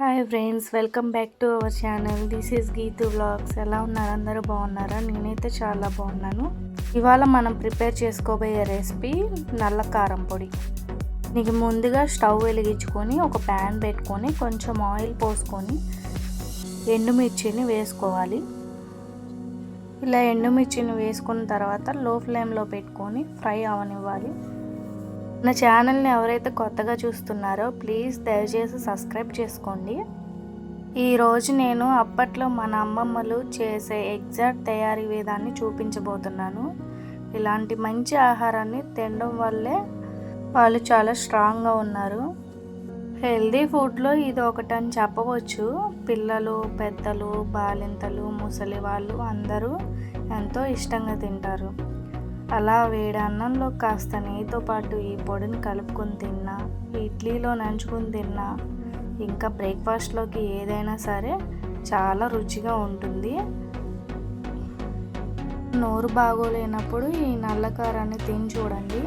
Hi friends welcome back to our channel this is Geethu vlogs ఎలా ఉన్నారు? అందరూ బాగున్నారా? నేనైతే చాలా బాగున్నాను. ఇవాళ మనం ప్రిపేర్ చేసుకోబోయే రెసిపీ నల్ల కారం పొడి. నీకు ముందుగా స్టవ్ వెలిగించుకొని ఒక ప్యాన్ పెట్టుకొని కొంచెం ఆయిల్ పోసుకొని ఎండుమిర్చిని వేసుకోవాలి. ఇలా ఎండుమిర్చిని వేసుకున్న తర్వాత లో ఫ్లేమ్లో పెట్టుకొని ఫ్రై అవనివ్వాలి. నా ఛానల్ని ఎవరైతే కొత్తగా చూస్తున్నారో ప్లీజ్ దయచేసి సబ్స్క్రైబ్ చేసుకోండి. ఈరోజు నేను అప్పట్లో మన అమ్మమ్మలు చేసే ఎగ్జాక్ట్ తయారీ విధాన్ని చూపించబోతున్నాను. ఇలాంటి మంచి ఆహారాన్ని తినడం వల్లే వాళ్ళు చాలా స్ట్రాంగ్గా ఉన్నారు. హెల్దీ ఫుడ్లో ఇది ఒకటని చెప్పవచ్చు. పిల్లలు పెద్దలు బాలింతలు ముసలి వాళ్ళు అందరూ ఎంతో ఇష్టంగా తింటారు. అలా వేడి అన్నంలో కాస్త నెయ్యితో పాటు ఈ పొడిని కలుపుకొని తిన్నా ఇడ్లీలో నంచుకొని తిన్నా. ఇంకా బ్రేక్ఫాస్ట్లోకి ఏదైనా సరే చాలా రుచిగా ఉంటుంది. నోరు బాగోలేనప్పుడు ఈ నల్ల కారాన్ని తిని చూడండి.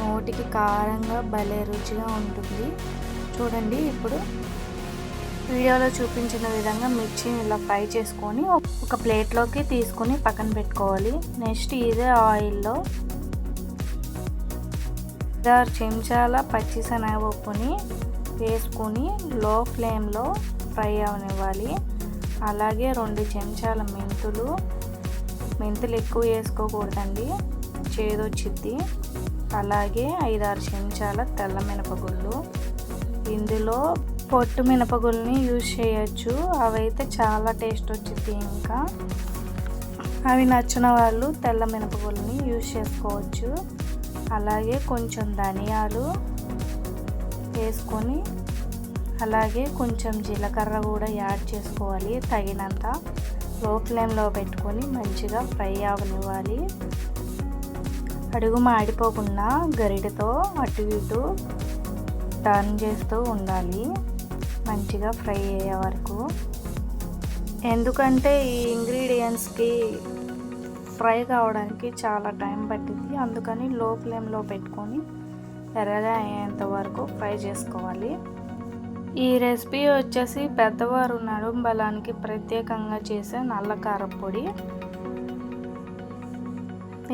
నోటికి కారంగా భలే రుచిగా ఉంటుంది. చూడండి ఇప్పుడు వీడియోలో చూపించిన విధంగా మిర్చిని ఇలా ఫ్రై చేసుకొని ఒక ప్లేట్లోకి తీసుకొని పక్కన పెట్టుకోవాలి. నెక్స్ట్ ఇదే ఆయిల్లో ఆరు చెంచాల పచ్చిశనగపప్పుని వేసుకొని లో ఫ్లేమ్లో ఫ్రై అవనివ్వాలి. అలాగే రెండు చెంచాల మెంతులు మెంతులు ఎక్కువ వేసుకోకూడదండి చేదొచ్చిద్ది. అలాగే ఐదారు చెంచాల తెల్ల మినపగుళ్ళు. ఇందులో పొట్టు మినపగుల్ని యూజ్ చేయొచ్చు. అవైతే చాలా టేస్ట్ వచ్చింది ఇంకా. అవి నచ్చిన వాళ్ళు తెల్ల మినపగుల్ని యూజ్ చేసుకోవచ్చు. అలాగే కొంచెం ధనియాలు వేసుకొని అలాగే కొంచెం జీలకర్ర కూడా యాడ్ చేసుకోవాలి. తగినంత లో ఫ్లేమ్లో పెట్టుకొని మంచిగా ఫ్రై అవనివ్వాలి. అడుగు మాడిపోకుండా గరిటతో అటు ఇటు టర్న్ చేస్తూ ఉండాలి. మంచిగా ఫ్రై అయ్యే వరకు. ఎందుకంటే ఈ ఇంగ్రీడియంట్స్కి ఫ్రై కావడానికి చాలా టైం పట్టింది అందుకని లో ఫ్లేమ్లో పెట్టుకొని ఎర్రగా అయ్యేంత వరకు ఫ్రై చేసుకోవాలి. ఈ రెసిపీ వచ్చేసి పెద్దవారు నడుం బలానికి ప్రత్యేకంగా చేసే నల్ల కారపొడి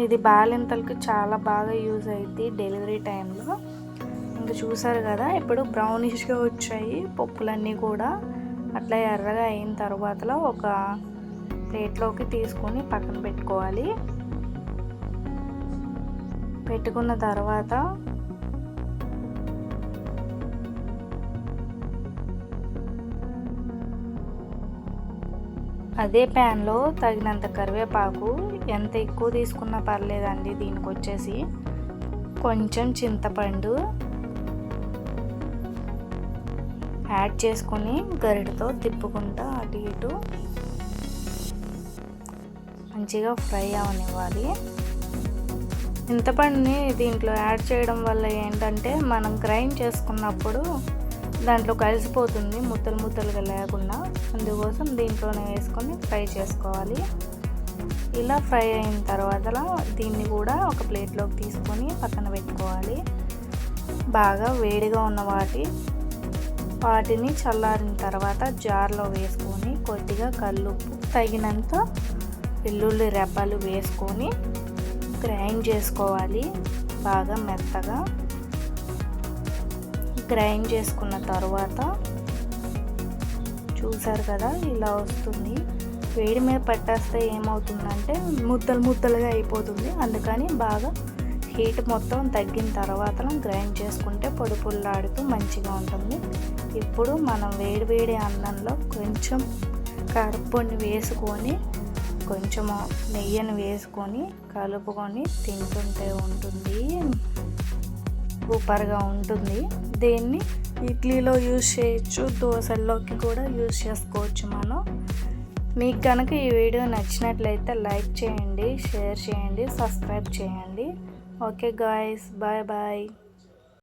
ఇది బాలింతలకు చాలా బాగా యూజ్ అవుతుంది డెలివరీ టైంలో. ఇంకా చూసారు కదా ఇప్పుడు బ్రౌనిష్గా వచ్చాయి పప్పులన్నీ కూడా. అట్లా ఎర్రగా అయిన తర్వాత ఒక ప్లేట్లోకి తీసుకొని పక్కన పెట్టుకోవాలి. పెట్టుకున్న తర్వాత అదే ప్యాన్లో తగినంత కరివేపాకు ఎంత ఎక్కువ తీసుకున్నా పర్లేదండి దీనికి వచ్చేసి కొంచెం చింతపండు యాడ్ చేసుకొని గరిటతో తిప్పుకుంటా అటు ఇటు. మంచిగా ఫ్రై అవనివ్వాలి. చింతపండుని దీంట్లో యాడ్ చేయడం వల్ల ఏంటంటే మనం గ్రైండ్ చేసుకున్నప్పుడు దాంట్లో కలిసిపోతుంది ముద్దలు ముద్దలుగా లేకుండా. అందుకోసం దీంట్లోనే వేసుకొని ఫ్రై చేసుకోవాలి. ఇలా ఫ్రై అయిన తర్వాత దీన్ని కూడా ఒక ప్లేట్లోకి తీసుకొని పక్కన పెట్టుకోవాలి. బాగా వేడిగా ఉన్న వాటి వాటిని చల్లారిన తర్వాత జార్లో వేసుకొని కొద్దిగా కల్లుప్పు తగినంత వెల్లుల్లి రెప్పలు వేసుకొని గ్రైండ్ చేసుకోవాలి బాగా మెత్తగా. గ్రైండ్ చేసుకున్న తర్వాత చూసారు కదా ఇలా వస్తుంది. వేడి మీద పట్టేస్తే ఏమవుతుందంటే ముద్దలు ముద్దలుగా అయిపోతుంది. అందుకని బాగా హీట్ మొత్తం తగ్గిన తర్వాత గ్రైండ్ చేసుకుంటే పొడి పుల్లాడుతూ మంచిగా ఉంటుంది. ఇప్పుడు మనం వేడి వేడి అన్నంలో కొంచెం కరప్పొడిని వేసుకొని కొంచెం నెయ్యిని వేసుకొని కలుపుకొని తింటుంటే ఉంటుంది. సూపర్గా ఉంటుంది. దీన్ని ఇడ్లీలో యూజ్ చేయొచ్చు దోశల్లోకి కూడా యూజ్ చేసుకోవచ్చు మనం. మీకు కనుక ఈ వీడియో నచ్చినట్లయితే లైక్ చేయండి షేర్ చేయండి సబ్స్క్రైబ్ చేయండి. Okay guys bye bye